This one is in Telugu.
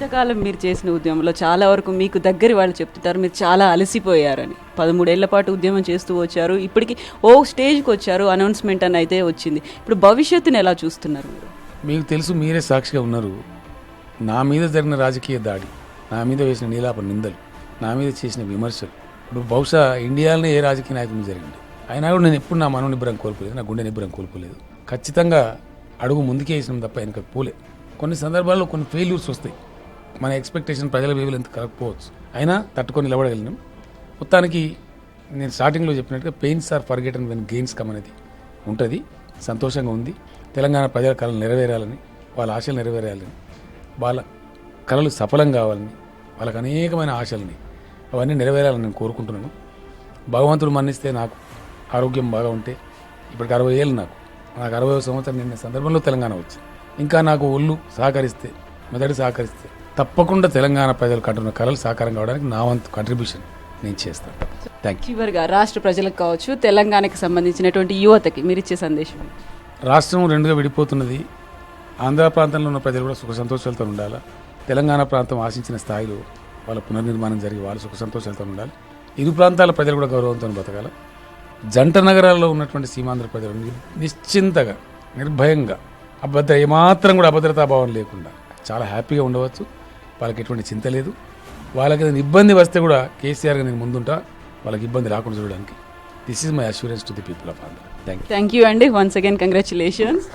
ఇంతకాలం మీరు చేసిన ఉద్యమంలో చాలా వరకు మీకు దగ్గర వాళ్ళు చెప్తుంటారు మీరు చాలా అలసిపోయారని. పదమూడేళ్ళ పాటు ఉద్యమం చేస్తూ వచ్చారు ఇప్పటికి ఓ స్టేజ్కి వచ్చారు అనౌన్స్మెంట్ అని అయితే వచ్చింది. ఇప్పుడు భవిష్యత్తుని ఎలా చూస్తున్నారు మీరు? మీకు తెలుసు మీరే సాక్షిగా ఉన్నారు. నా మీద జరిగిన రాజకీయ దాడి నా మీద వేసిన నీలాప నిందలు నా మీద చేసిన విమర్శలు. ఇప్పుడు బహుశా ఇండియాలోనే ఏ రాజకీయ నాయకులు జరిగింది? అయినా కూడా నేను ఎప్పుడు నా మనో నిబ్బరం కోల్పోలేదు నా గుండె నిబ్బరం కోల్పోలేదు. ఖచ్చితంగా అడుగు ముందుకే వేసినాం తప్ప వెనక పోలే. కొన్ని సందర్భాల్లో కొన్ని ఫెయిల్యూర్స్ వస్తాయి. మన ఎక్స్పెక్టేషన్ ప్రజల వేవులు ఎంత పోవచ్చు. అయినా తట్టుకొని నిలబడగలిగినాం. మొత్తానికి నేను స్టార్టింగ్లో చెప్పినట్టుగా pains are forget and when gains come అనేది ఉంటుంది సంతోషంగా ఉంది. తెలంగాణ ప్రజల కళలు నెరవేరాలని వాళ్ళ ఆశలు నెరవేరాలని వాళ్ళ కళలు సఫలం కావాలని వాళ్ళకి అనేకమైన ఆశలని అవన్నీ నెరవేరాలని నేను కోరుకుంటున్నాను. భగవంతుడు మన్నిస్తే నాకు ఆరోగ్యం బాగా ఉంటే ఇప్పటికి అరవై ఏళ్ళు నాకు. నాకు అరవై సంవత్సరం నిన్న సందర్భంలో తెలంగాణ వచ్చింది. ఇంకా నాకు ఒళ్ళు సహకరిస్తే మెదడు సహకరిస్తే తప్పకుండా తెలంగాణ ప్రజలు కంటున్న కళలు సాకారం కావడానికి నా వంతు కంట్రిబ్యూషన్ నేను చేస్తాను. థ్యాంక్ యూ చివరిగా రాష్ట్ర ప్రజలకు కావచ్చు తెలంగాణకి సంబంధించినటువంటి యువతకి మీరు ఇచ్చే సందేశం? రాష్ట్రం రెండుగా విడిపోతున్నది. ఆంధ్ర ప్రాంతంలో ఉన్న ప్రజలు కూడా సుఖ సంతోషాలతో ఉండాలి? తెలంగాణ ప్రాంతం ఆశించిన స్థాయిలో వాళ్ళ పునర్నిర్మాణం జరిగి వాళ్ళు సుఖ సంతోషాలతో ఉండాలి. ఇరు ప్రాంతాల ప్రజలు కూడా గౌరవంతో బతకాలి. జంట నగరాల్లో ఉన్నటువంటి సీమాంధ్ర ప్రజలు నిశ్చింతగా నిర్భయంగా అభద్ర ఏమాత్రం కూడా అభద్రతాభావం లేకుండా చాలా హ్యాపీగా ఉండవచ్చు. వాళ్ళకి ఎటువంటి చింత లేదు. వాళ్ళకి ఏదైనా ఇబ్బంది వస్తే కూడా కేసీఆర్గా నేను ముందుంటా. వాళ్ళకి ఇబ్బంది రాకుండా చూడడానికి. This is my assurance to the people of Andhra thank you thank you అండి వన్స్ అగైన్ కంగ్రాచులేషన్స్